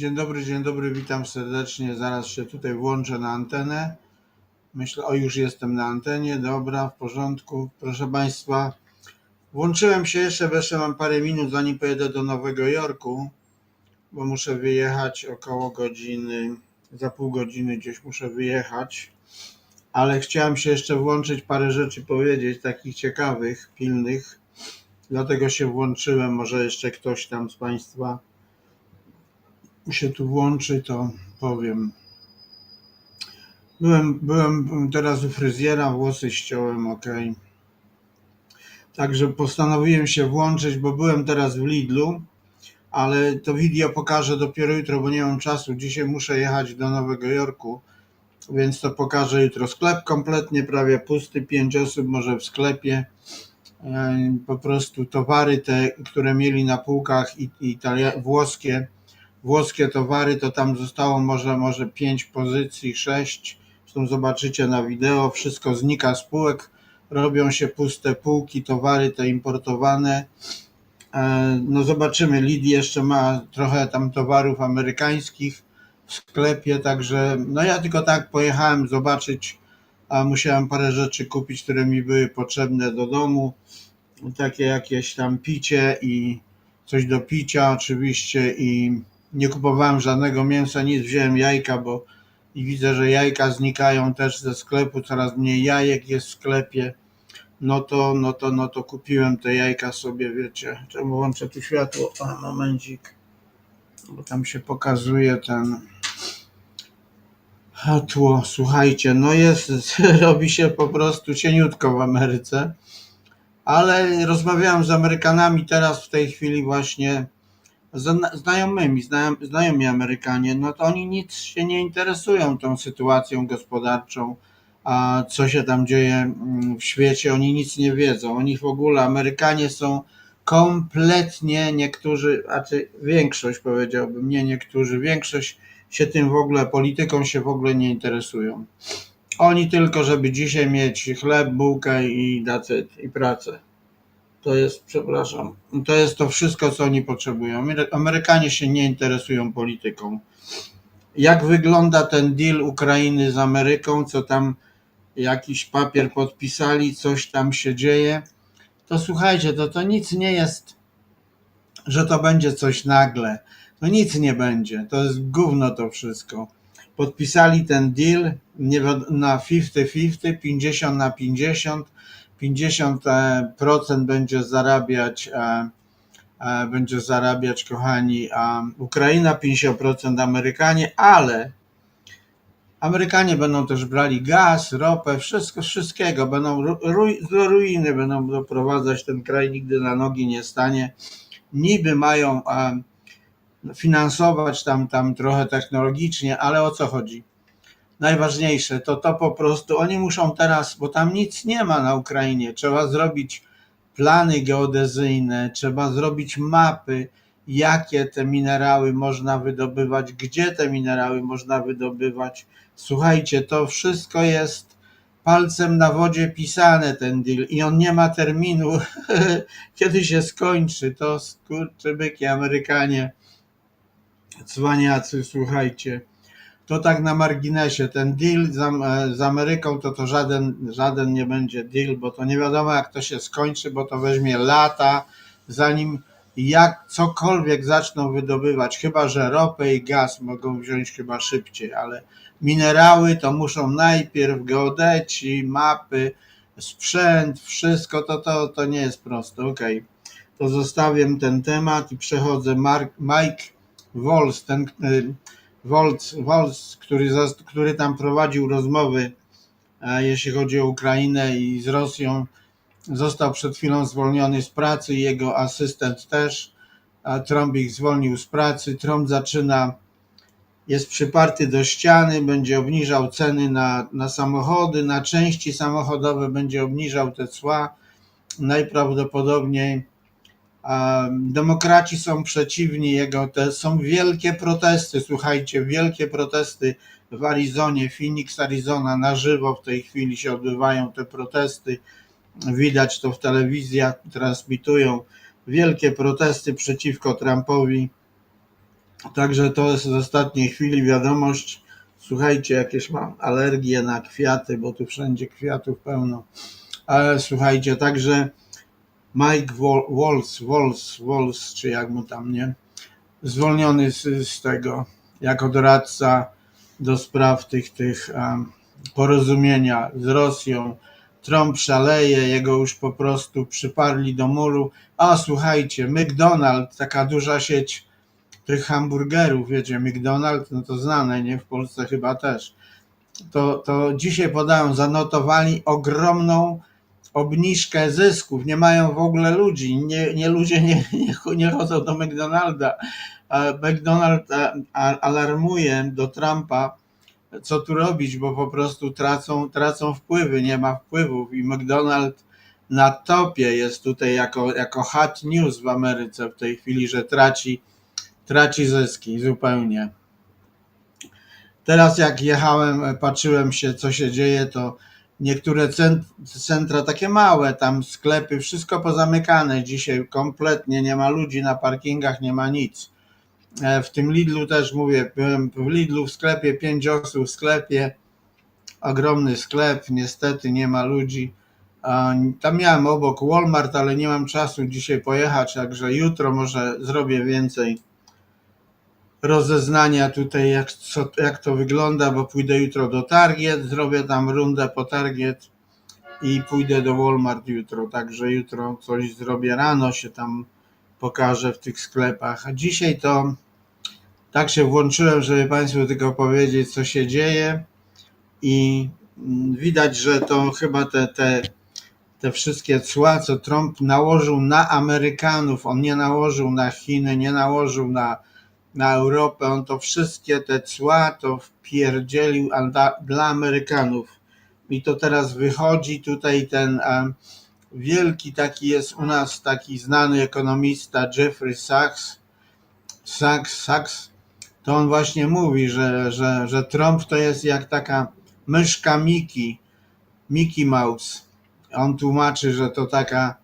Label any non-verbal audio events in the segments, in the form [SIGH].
Dzień dobry, dzień dobry, witam serdecznie. Zaraz się tutaj włączę na antenę. Myślę, o już jestem na antenie, dobra, w porządku. Proszę Państwa, włączyłem się jeszcze, jeszcze mam parę minut, zanim pojedę do Nowego Jorku, bo muszę wyjechać około godziny, za pół godziny gdzieś muszę wyjechać. Ale chciałem się jeszcze włączyć, parę rzeczy powiedzieć, takich ciekawych, pilnych. Dlatego się włączyłem. Może jeszcze ktoś tam z Państwa się tu włączy, to powiem. Byłem, byłem teraz u fryzjera, włosy ściąłem, ok. Także postanowiłem się włączyć, bo byłem teraz w Lidlu, ale to wideo pokażę dopiero jutro, bo nie mam czasu. Dzisiaj muszę jechać do Nowego Jorku, więc to pokażę jutro. Sklep kompletnie prawie pusty, pięć osób może w sklepie. E, Po prostu towary te, które mieli na półkach i, włoskie, włoskie towary, to tam zostało może, może 5 pozycji, 6. Zresztą zobaczycie na wideo, wszystko znika z półek, robią się puste półki, towary te importowane. E, No zobaczymy, Lidl jeszcze ma trochę tam towarów amerykańskich w sklepie, także no ja tylko tak pojechałem zobaczyć, a musiałem parę rzeczy kupić, które mi były potrzebne do domu, takie jakieś tam picie i coś do picia oczywiście i nie kupowałem żadnego mięsa, nic, wziąłem jajka, bo i widzę, że jajka znikają też ze sklepu, coraz mniej jajek jest w sklepie. No to, no to, no to kupiłem te jajka sobie, wiecie. Czemu włączę tu światło? A, momencik. Bo tam się pokazuje ten tło. Słuchajcie, no jest, [LAUGHS] robi się po prostu cieniutko w Ameryce. Ale rozmawiałem z Amerykanami teraz w tej chwili właśnie zna- znajomymi, zna- znajomi Amerykanie, no to oni nic się nie interesują tą sytuacją gospodarczą, a co się tam dzieje mm, w świecie, oni nic nie wiedzą. Oni w ogóle, Amerykanie są kompletnie, niektórzy, a czy większość powiedziałbym, nie niektórzy, większość się tym w ogóle, polityką się w ogóle nie interesują. Oni tylko, żeby dzisiaj mieć chleb, bułkę i dacyt, i pracę. To jest, przepraszam, to jest to wszystko, co oni potrzebują. Amery- Amerykanie się nie interesują polityką. Jak wygląda ten deal Ukrainy z Ameryką, co tam jakiś papier podpisali, coś tam się dzieje, to słuchajcie, to, to nic nie jest, że to będzie coś nagle. To nic nie będzie. To jest gówno to wszystko. Podpisali ten deal na 50-50, 50 na 50. 50% będzie zarabiać, e, e, będzie zarabiać, kochani, Ukraina, 50% Amerykanie, ale Amerykanie będą też brali gaz, ropę, wszystko, wszystkiego, będą do ruiny, będą doprowadzać ten kraj, nigdy na nogi nie stanie. Niby mają e, finansować tam, tam trochę technologicznie, ale o co chodzi? Najważniejsze, to to po prostu oni muszą teraz, bo tam nic nie ma na Ukrainie, trzeba zrobić plany geodezyjne, trzeba zrobić mapy, jakie te minerały można wydobywać, gdzie te minerały można wydobywać. Słuchajcie, to wszystko jest palcem na wodzie pisane ten deal i on nie ma terminu, [LAUGHS] kiedy się skończy. To skurczybyki Amerykanie, cwaniacy, słuchajcie to tak na marginesie, ten deal z, e, z Ameryką to to żaden, żaden nie będzie deal, bo to nie wiadomo jak to się skończy, bo to weźmie lata, zanim jak cokolwiek zaczną wydobywać, chyba że ropę i gaz mogą wziąć chyba szybciej, ale minerały to muszą najpierw geodeci, mapy, sprzęt, wszystko, to, to, to nie jest proste, okej. To zostawiam ten temat i przechodzę. Mark, Mike Walls, ten y, Wolc, Wolc który, który tam prowadził rozmowy, e, jeśli chodzi o Ukrainę i z Rosją, został przed chwilą zwolniony z pracy, jego asystent też. Trump ich zwolnił z pracy. Trump zaczyna, jest przyparty do ściany, będzie obniżał ceny na, na samochody, na części samochodowe, będzie obniżał te cła. Najprawdopodobniej demokraci są przeciwni jego, te są wielkie protesty, słuchajcie, wielkie protesty w Arizonie, Phoenix, Arizona, na żywo w tej chwili się odbywają te protesty, widać to w telewizjach, transmitują wielkie protesty przeciwko Trumpowi. Także to jest z ostatniej chwili wiadomość. Słuchajcie, jakieś mam alergie na kwiaty, bo tu wszędzie kwiatów pełno. Ale słuchajcie, także Mike Walls, Walls, Walls, czy jak mu tam, nie? Zwolniony z, z tego, jako doradca do spraw tych, tych um, porozumienia z Rosją. Trump szaleje, jego już po prostu przyparli do muru. A słuchajcie, McDonald's, taka duża sieć tych hamburgerów, wiecie, McDonald's, no to znane, nie? W Polsce chyba też. To, to dzisiaj podają, zanotowali ogromną obniżkę zysków, nie mają w ogóle ludzi, nie, nie ludzie nie, nie, nie chodzą do McDonalda. McDonald a, alarmuje do Trumpa, co tu robić, bo po prostu tracą, tracą wpływy, nie ma wpływów i McDonald na topie jest tutaj jako, jako hot news w Ameryce w tej chwili, że traci, traci zyski zupełnie. Teraz jak jechałem, patrzyłem się co się dzieje, to niektóre cent- centra takie małe, tam sklepy, wszystko pozamykane dzisiaj kompletnie, nie ma ludzi na parkingach, nie ma nic. E, W tym Lidlu też mówię, byłem w Lidlu w sklepie, pięć osób w sklepie, ogromny sklep, niestety nie ma ludzi. Tam miałem obok Walmart, ale nie mam czasu dzisiaj pojechać, także jutro może zrobię więcej rozeznania tutaj, jak, co, jak to wygląda, bo pójdę jutro do Target, zrobię tam rundę po Target i pójdę do Walmart jutro, także jutro coś zrobię rano, się tam pokażę w tych sklepach. A dzisiaj to tak się włączyłem, żeby Państwu tylko powiedzieć, co się dzieje i mm, widać, że to chyba te, te, te wszystkie cła, co Trump nałożył na Amerykanów, on nie nałożył na Chiny, nie nałożył na, na Europę, on to wszystkie te cła to wpierdzielił dla, Amerykanów. I to teraz wychodzi tutaj ten wielki taki jest u nas taki znany ekonomista Jeffrey Sachs, Sachs, Sachs to on właśnie mówi, że, że, że Trump to jest jak taka myszka Mickey, Mickey Mouse. On tłumaczy, że to taka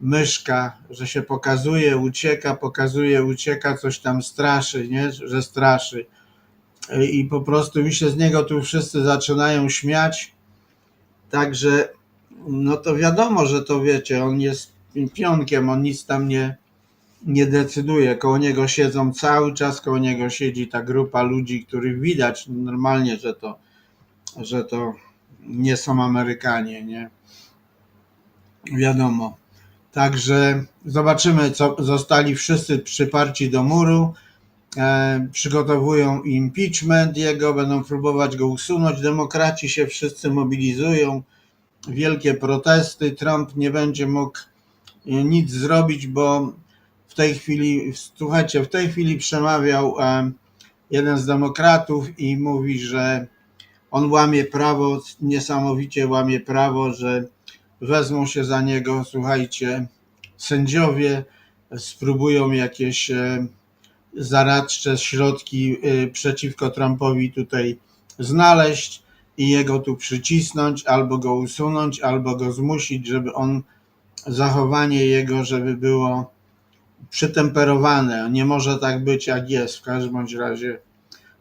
myszka, że się pokazuje, ucieka, pokazuje, ucieka, coś tam straszy, nie? Że straszy. I po prostu mi się z niego tu wszyscy zaczynają śmiać. Także, no to wiadomo, że to wiecie, on jest pionkiem, on nic tam nie, nie decyduje. Koło niego siedzą cały czas, koło niego siedzi ta grupa ludzi, których widać normalnie, że to, że to nie są Amerykanie, nie? Wiadomo. Także zobaczymy, co zostali wszyscy przyparci do muru. E, przygotowują impeachment jego, będą próbować go usunąć. Demokraci się wszyscy mobilizują. Wielkie protesty. Trump nie będzie mógł e, nic zrobić, bo w tej chwili, słuchajcie, w tej chwili przemawiał e, jeden z demokratów i mówi, że on łamie prawo, niesamowicie łamie prawo, że wezmą się za niego, słuchajcie, sędziowie, spróbują jakieś e, zaradcze środki e, przeciwko Trumpowi tutaj znaleźć i jego tu przycisnąć, albo go usunąć, albo go zmusić, żeby on, zachowanie jego, żeby było przytemperowane. Nie może tak być, jak jest w każdym bądź razie.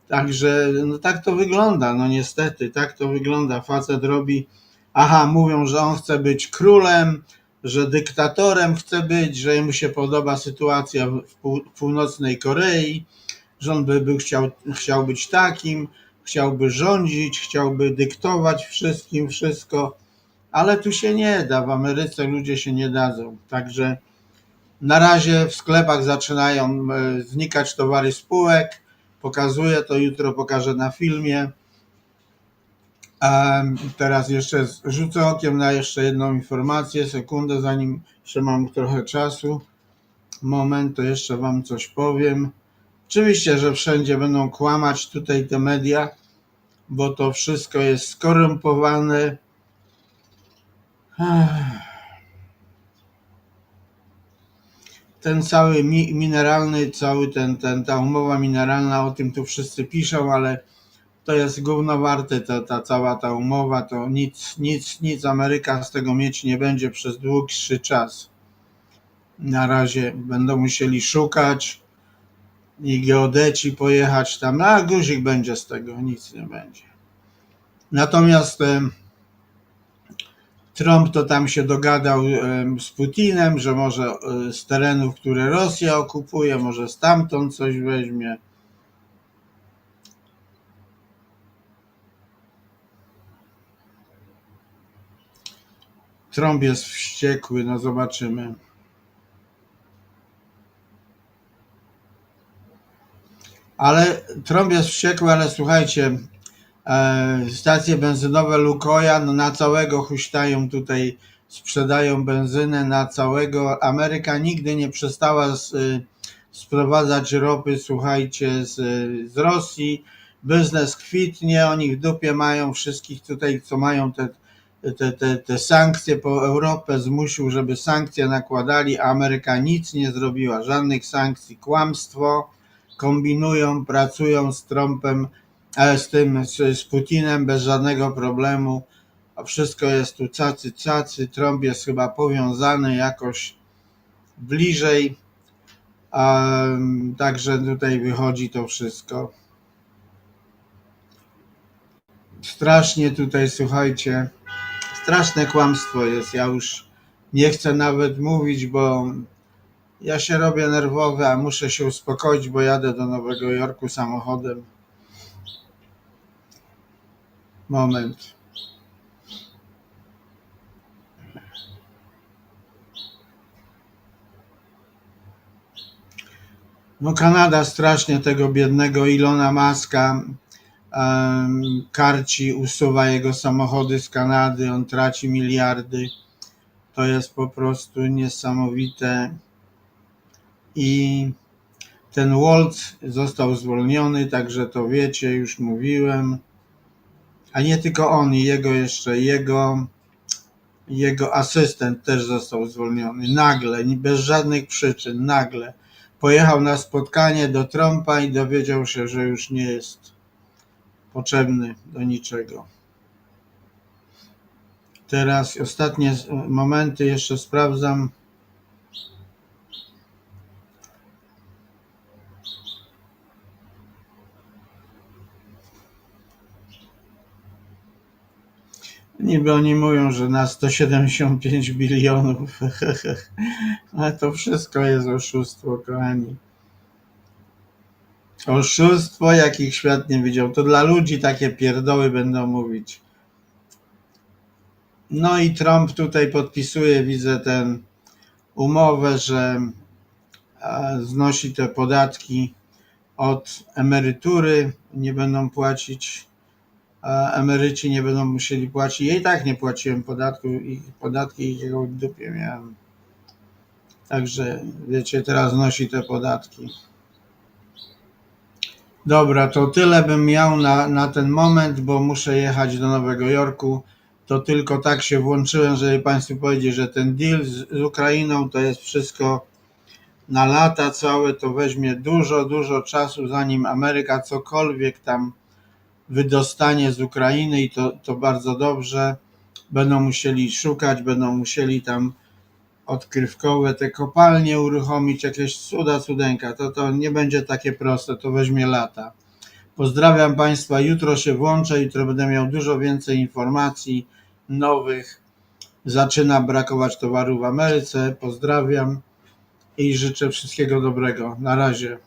Także no tak to wygląda, no niestety, tak to wygląda. Facet robi, aha, mówią, że on chce być królem, że dyktatorem chce być, że mu się podoba sytuacja w pół- północnej Korei, że on by był, chciał, chciał być takim, chciałby rządzić, chciałby dyktować wszystkim wszystko, ale tu się nie da, w Ameryce ludzie się nie dadzą. Także na razie w sklepach zaczynają e, znikać towary spółek. Pokazuję to, jutro pokażę na filmie. Teraz jeszcze rzucę okiem na jeszcze jedną informację, sekundę, zanim jeszcze mam trochę czasu. Moment, to jeszcze Wam coś powiem. Oczywiście, że wszędzie będą kłamać tutaj te media, bo to wszystko jest skorumpowane. Ten cały mi, mineralny, cały ten, ten, ta umowa mineralna, o tym tu wszyscy piszą, ale to jest gówno warte, ta, ta cała ta umowa, to nic, nic, nic Ameryka z tego mieć nie będzie przez dłuższy czas. Na razie będą musieli szukać, i geodeci pojechać tam, a guzik będzie z tego, nic nie będzie. Natomiast Trump to tam się dogadał z Putinem, że może e, z terenów, które Rosja okupuje, może stamtąd coś weźmie. Trump jest wściekły, no zobaczymy. Ale Trump jest wściekły, ale słuchajcie, e, stacje benzynowe Lukoja no na całego huśtają tutaj, sprzedają benzynę na całego. Ameryka nigdy nie przestała z, y, sprowadzać ropy, słuchajcie, z, z Rosji. Biznes kwitnie, oni w dupie mają wszystkich tutaj, co mają te, te, te, te sankcje po Europę, zmusił, żeby sankcje nakładali, a Ameryka nic nie zrobiła, żadnych sankcji, kłamstwo kombinują, pracują z Trumpem, ale z tym, z, Putinem bez żadnego problemu. A wszystko jest tu cacy, cacy. Trump jest chyba powiązany jakoś bliżej. A, także tutaj wychodzi to wszystko. Strasznie tutaj, słuchajcie, straszne kłamstwo jest. Ja już nie chcę nawet mówić, bo ja się robię nerwowy, a muszę się uspokoić, bo jadę do Nowego Jorku samochodem. Moment. No Kanada strasznie tego biednego Ilona Maska karci, usuwa jego samochody z Kanady, on traci miliardy. To jest po prostu niesamowite i ten Waltz został zwolniony, także to wiecie, już mówiłem. A nie tylko on, jego jeszcze, jego, jego asystent też został zwolniony. Nagle, bez żadnych przyczyn, nagle. Pojechał na spotkanie do Trumpa i dowiedział się, że już nie jest potrzebny do niczego. Teraz ostatnie momenty jeszcze sprawdzam. Niby oni mówią, że na 175 bilionów, [LAUGHS] ale to wszystko jest oszustwo, kochani. Oszustwo, jakich świat nie widział. To dla ludzi takie pierdoły będą mówić. No i Trump tutaj podpisuje, widzę ten umowę, że znosi te podatki od emerytury, nie będą płacić emeryci nie będą musieli płacić. Ja i tak nie płaciłem podatku i podatki w dupie miałem. Także wiecie, teraz nosi te podatki. Dobra, to tyle bym miał na, na ten moment, bo muszę jechać do Nowego Jorku. To tylko tak się włączyłem, żeby Państwu powiedzieć, że ten deal z, z Ukrainą to jest wszystko na lata całe, to weźmie dużo, dużo czasu, zanim Ameryka cokolwiek tam wydostanie z Ukrainy i to, to bardzo dobrze. Będą musieli szukać, będą musieli tam odkrywkowe te kopalnie uruchomić, jakieś cuda, cudeńka. To, to nie będzie takie proste, to weźmie lata. Pozdrawiam Państwa, jutro się włączę, jutro będę miał dużo więcej informacji nowych. Zaczyna brakować towaru w Ameryce. Pozdrawiam i życzę wszystkiego dobrego. Na razie.